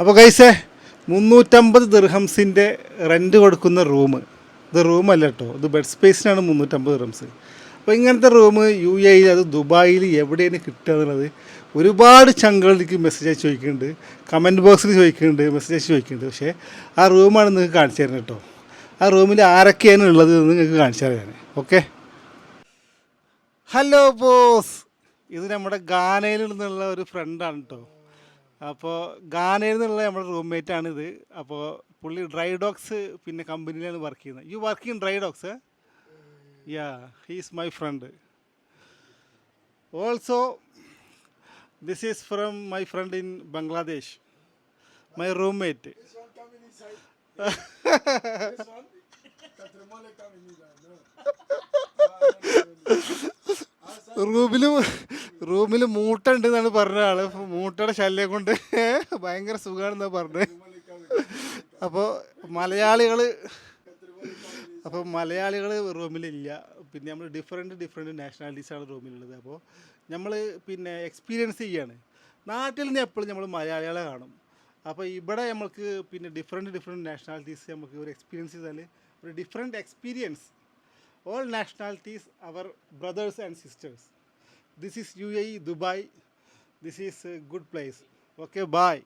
അപ്പോൾ കൈസേ മുന്നൂറ്റമ്പത് ദിർഹംസിന്റെ റെന്റ് കൊടുക്കുന്ന റൂം ഇത് റൂമല്ല കേട്ടോ ഇത് ബെഡ് സ്പേസിനാണ് മുന്നൂറ്റമ്പത് ദിർഹംസ് അപ്പോൾ ഇങ്ങനത്തെ റൂം യു എയിൽ അത് ദുബായിൽ എവിടെയാണ് കിട്ടുക എന്നുള്ളത് ഒരുപാട് ചങ്കളിലേക്ക് മെസ്സേജ് അയച്ച് ചോദിക്കുന്നുണ്ട്. കമന്റ് ബോക്സിൽ ചോദിക്കുന്നുണ്ട് മെസ്സേജ് അയച്ച് ചോദിക്കുന്നുണ്ട്. പക്ഷേ ആ റൂമാണ് നിങ്ങൾക്ക് കാണിച്ചു തരുന്നത് കേട്ടോ ആ റൂമിൽ ആരൊക്കെയാണ് ഉള്ളത് എന്ന് നിങ്ങൾക്ക് കാണിച്ചു തരാൻ ഓക്കെ ഹലോ ബോസ് ഇത് നമ്മുടെ ഗാനയിൽ നിന്നുള്ള ഒരു ഫ്രണ്ടാണ് കേട്ടോ അപ്പോൾ ഗാനയിൽ നിന്നുള്ള നമ്മുടെ റൂംമേറ്റ് ആണ് ഇത്. അപ്പോൾ പുള്ളി ഡ്രൈ ഡോഗ്സ് പിന്നെ കമ്പനിയിലാണ് വർക്ക് ചെയ്യുന്നത്. You work in dry docks yeah he's my friend also this is from my friend in Bangladesh my roommate റൂമിൽ റൂമിൽ മൂട്ട ഉണ്ട് എന്നാണ് പറഞ്ഞ ആൾ. മൂട്ടയുടെ ശല്യം കൊണ്ട് ഭയങ്കര സുഖമാണെന്നാ പറഞ്ഞത് അപ്പോൾ മലയാളികൾ അപ്പോൾ മലയാളികൾ റൂമിലില്ല. പിന്നെ നമ്മൾ ഡിഫറെന്റ് ഡിഫറെന്റ് നാഷണാലിറ്റീസാണ് റൂമിലുള്ളത്. അപ്പോൾ നമ്മൾ പിന്നെ എക്സ്പീരിയൻസ് ചെയ്യാണ്. നാട്ടിൽ നിന്ന് എപ്പോഴും നമ്മൾ മലയാളികളെ കാണും. അപ്പോൾ ഇവിടെ നമുക്ക് പിന്നെ ഡിഫറെന്റ് ഡിഫറെന്റ് നാഷണാലിറ്റീസ് നമുക്ക് ഒരു എക്സ്പീരിയൻസ് ചെയ്താൽ ഒരു different experience all nationalities our brothers and sisters. This is uae dubai. This is a good place. Okay bye